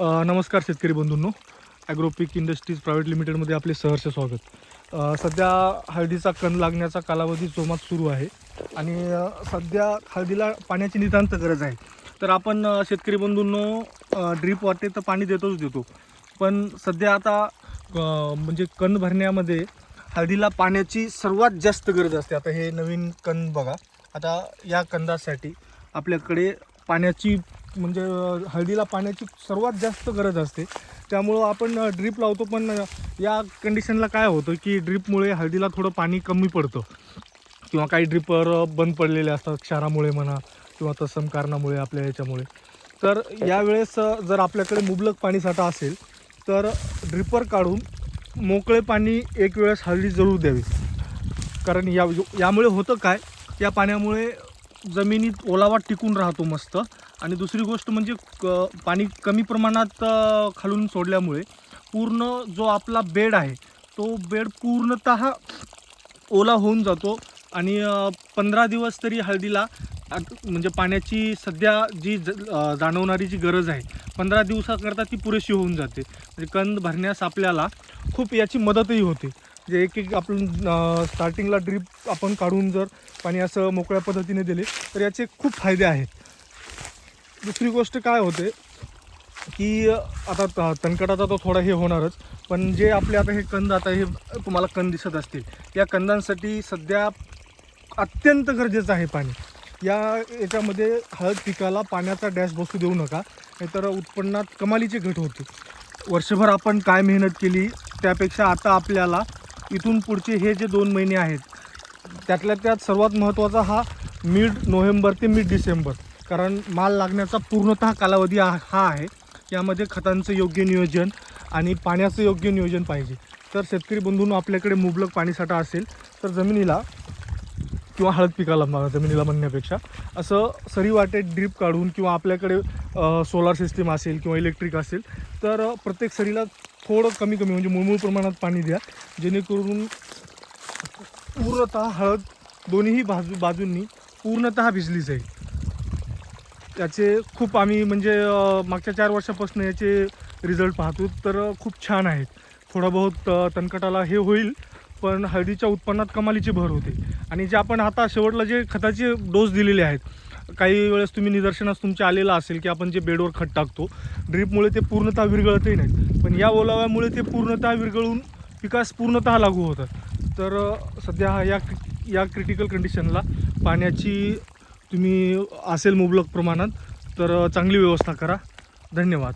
नमस्कार शेतकरी बंधूंनो. ॲग्रोपिक industries private लिमिटेडमध्ये आपले सहर्ष स्वागत. सध्या हळदीचा कण लागण्याचा कालावधी जोमात सुरू आहे. आणि सध्या हळदीला पाण्याची नितांत गरज आहे. तर आपण शेतकरी बंधूंनो ड्रीप वाटते तर पाणी देतोच देतो. पण सध्या आता म्हणजे कण भरण्यामध्ये हळदीला पाण्याची सर्वात जास्त गरज असते. आता हे नवीन कण बघा. आता या कंदासाठी आपल्याकडे पाण्याची म्हणजे हळदीला पाण्याची सर्वात जास्त गरज असते. त्यामुळं आपण ड्रीप लावतो पण या कंडिशनला काय होतं की ड्रीपमुळे हळदीला थोडं पाणी कमी पडतं. किंवा काही ड्रिपर बंद पडलेले असतात क्षारामुळे म्हणा किंवा तत्सम कारणामुळे आपल्या याच्यामुळे. तर यावेळेस जर आपल्याकडे मुबलक पाणीसाठा असेल तर ड्रिपर काढून मोकळे पाणी एक वेळेस हळदी जरूर द्यावी. कारण या यामुळे होतं काय या पाण्यामुळे जमिनीत ओलावा टिकून राहतो मस्त. आणि दुसरी गोष्ट म्हणजे क पाणी कमी प्रमाणात खालून सोडल्यामुळे पूर्ण जो आपला बेड आहे तो बेड पूर्णत ओला होऊन जातो. आणि पंधरा दिवस तरी हळदीला आत- म्हणजे पाण्याची सध्या जी ज जाणवणारी जी गरज आहे पंधरा दिवसाकरता ती पुरेशी होऊन जाते. म्हणजे कंद भरण्यास आपल्याला खूप याची मदतही होते. जे एक एक आपण स्टार्टिंगला ड्रीप आपण काढून जर पाणी असं मोकळ्या पद्धतीने दिले तर याचे खूप फायदे आहेत. दुसरी गोष्ट काय होते की आता त- तणकटाचा तो थोडा हे होणारच पण जे आपले आता हे कंद आता हे तुम्हाला कंद दिसत असतील या कंदांसाठी सध्या अत्यंत गरजेचं आहे पाणी. या याच्यामध्ये हळद पिकाला पाण्याचा डॅश बसू देऊ नका नाहीतर उत्पन्नात कमालीची घट होते. वर्षभर आपण काय मेहनत केली त्यापेक्षा आता आपल्याला इथून पुढचे हे जे दोन महिने आहेत त्यातल्या त्यात सर्वात महत्त्वाचा हा मिड नोव्हेंबर ते मिड डिसेंबर. कारण माल लागण्याचा पूर्णतः कालावधी हा आहे. यामध्ये खतांचं योग्य नियोजन आणि पाण्याचं योग्य नियोजन पाहिजे. तर शेतकरी बंधून आपल्याकडे मुबलक पाणीसाठा असेल तर जमिनीला किंवा हळद पिकाला म- जमिनीला म्हणण्यापेक्षा असं सरी वाटे ड्रीप काढून किंवा आपल्याकडे सोलार सिस्टीम असेल किंवा इलेक्ट्रिक असेल तर प्रत्येक सरीला थोडं कमी कमी म्हणजे मुळमूळ प्रमाणात पाणी द्या. जेणेकरून पूर्णतः हळद दोन्हीही बाजू बाजूंनी पूर्णतः भिजली जाईल. याचे खूप आम्ही म्हणजे मागच्या चार वर्षापासून याचे रिझल्ट पाहतो तर खूप छान आहेत. थोडा बहुत तणकटाला हे होईल पण हळदीच्या उत्पन्नात कमालीची भर होते. आणि जे आपण आता शेवटला जे खताचे डोस दिलेले आहेत काही वेळेस तुम्ही निदर्शनास तुमच्या आलेलं असेल की आपण जे बेडवर खत टाकतो ड्रीपमुळे ते पूर्णतः विरघळतही नाही पण या ओलाव्यामुळे ते पूर्णतः विरघळून पिकास पूर्णतः लागू होतात. तर सध्या हा या या क्रिटिकल कंडिशनला पाण्याची तुम्ही असेल मुबलक प्रमाणात तर चांगली व्यवस्था करा. धन्यवाद.